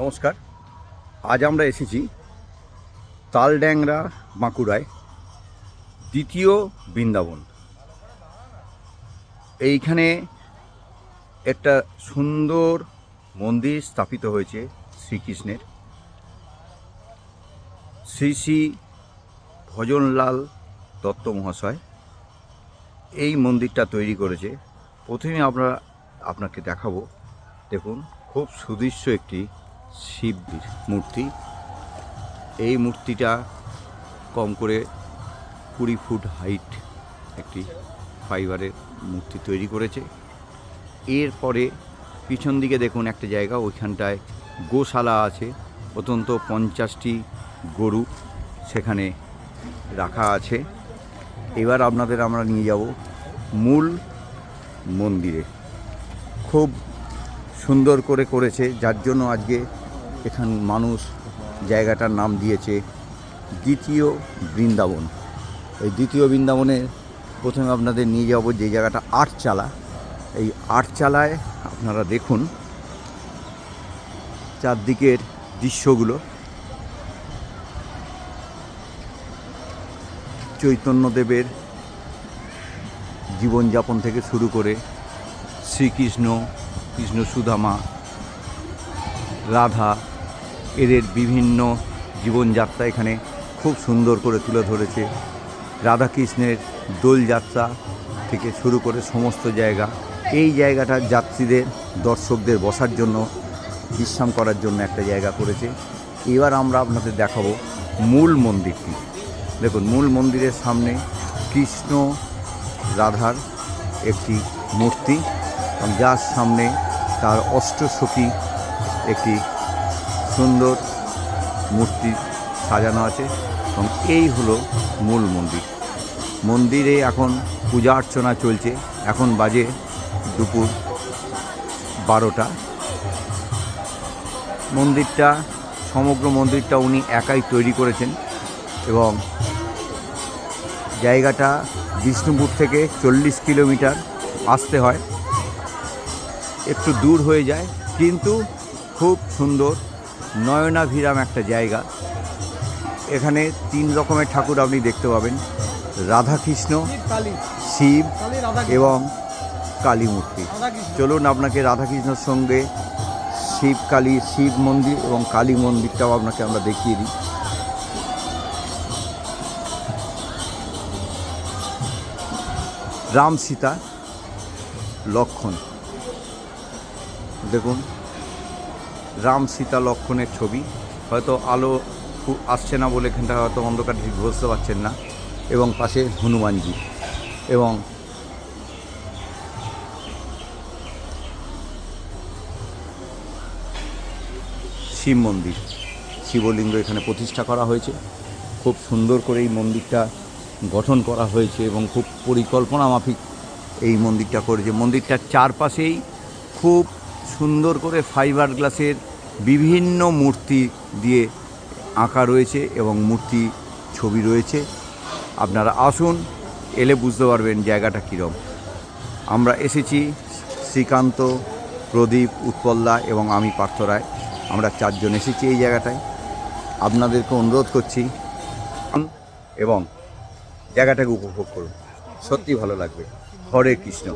নমস্কার। আজ আমরা এসেছি তালড্যাংরা বাঁকুড়ায় দ্বিতীয় বৃন্দাবন। এইখানে একটা সুন্দর মন্দির স্থাপিত হয়েছে শ্রীকৃষ্ণের। শ্রী শ্রী ভজনলাল দত্ত মহাশয় এই মন্দিরটা তৈরি করেছে। প্রথমে আমরা আপনাকে দেখাবো। দেখুন, খুব সুদৃশ্য একটি শিবজির মূর্তি। এই মূর্তিটা কম করে কুড়ি ফুট হাইট একটি ফাইবারের মূর্তি তৈরি করেছে। এরপরে পিছন দিকে দেখুন একটা জায়গা, ওইখানটায় গোশালা আছে। অত্যন্ত পঞ্চাশটি গরু সেখানে রাখা আছে। এবার আপনাদের আমরা নিয়ে যাব মূল মন্দিরে। খুব সুন্দর করে করেছে, যার জন্য আজকে এখান মানুষ জায়গাটার নাম দিয়েছে দ্বিতীয় বৃন্দাবন। এই দ্বিতীয় বৃন্দাবনে প্রথমে আপনাদের নিয়ে যাব যে জায়গাটা আটচালা এই আটচালায় আপনারা দেখুন চারদিকের দৃশ্যগুলো। চৈতন্যদেবের জীবনযাপন থেকে শুরু করে শ্রীকৃষ্ণ কৃষ্ণ সুদামা রাধা এদের বিভিন্ন জীবনযাত্রা এখানে খুব সুন্দর করে তুলে ধরেছে। রাধাকৃষ্ণের দোলযাত্রা থেকে শুরু করে সমস্ত জায়গা। এই জায়গাটা যাত্রীদের, দর্শকদের বসার জন্য, বিশ্রাম করার জন্য একটা জায়গা করেছে। এবার আমরা আপনাদের দেখাবো মূল মন্দিরটি। দেখুন, মূল মন্দিরের সামনে কৃষ্ণ রাধার একটি মূর্তি যার সামনে তার অষ্টসখী একটি সুন্দর মূর্তি সাজানো আছে এবং এই হলো মূল মন্দির। মন্দিরে এখন পূজা অর্চনা চলছে। এখন বাজে দুপুর বারোটা। মন্দিরটা, সমগ্র মন্দিরটা উনি একাই তৈরি করেছেন এবং জায়গাটা বিষ্ণুপুর থেকে চল্লিশ কিলোমিটার আসতে হয়। একটু দূর হয়ে যায়, কিন্তু খুব সুন্দর নয়নাভিরাম একটা জায়গা। এখানে তিন রকমের ঠাকুর আপনি দেখতে পাবেন। রাধাকৃষ্ণ, শিব এবং কালী মূর্তি চলুন আপনাকে রাধাকৃষ্ণর সঙ্গে শিব কালী, শিব মন্দির এবং কালী মন্দিরটাও আপনাকে আমরা দেখিয়ে দিই। রাম সীতা, লক্ষণ। দেখুন। রাম সীতা লক্ষণের ছবি। হয়তো আলো আসছে না বলে এখানটা হয়তো অন্ধকার ঠিক বুঝতে পারছেন না। এবং পাশে হনুমানজি। এবং শিব মন্দির। শিবলিঙ্গ এখানে প্রতিষ্ঠা করা হয়েছে। খুব সুন্দর করে এই মন্দিরটা গঠন করা হয়েছে এবং খুব পরিকল্পনা মাফিক এই মন্দিরটা করেছে। মন্দিরটার চারপাশেই খুব সুন্দর করে ফাইবার গ্লাসের বিভিন্ন মূর্তি দিয়ে আঁকা রয়েছে এবং মূর্তি ছবি রয়েছে। আপনারা আসুন, এলে বুঝতে পারবেন জায়গাটা কীরকম আমরা এসেছি শ্রীকান্ত, প্রদীপ, উৎপল্লা এবং আমি, পার্থ রায়। আমরা চারজন এসেছি এই জায়গাটায়। আপনাদেরকে অনুরোধ করছি, এবং জায়গাটাকে উপভোগ করুন। সত্যি ভালো লাগবে। হরে কৃষ্ণ।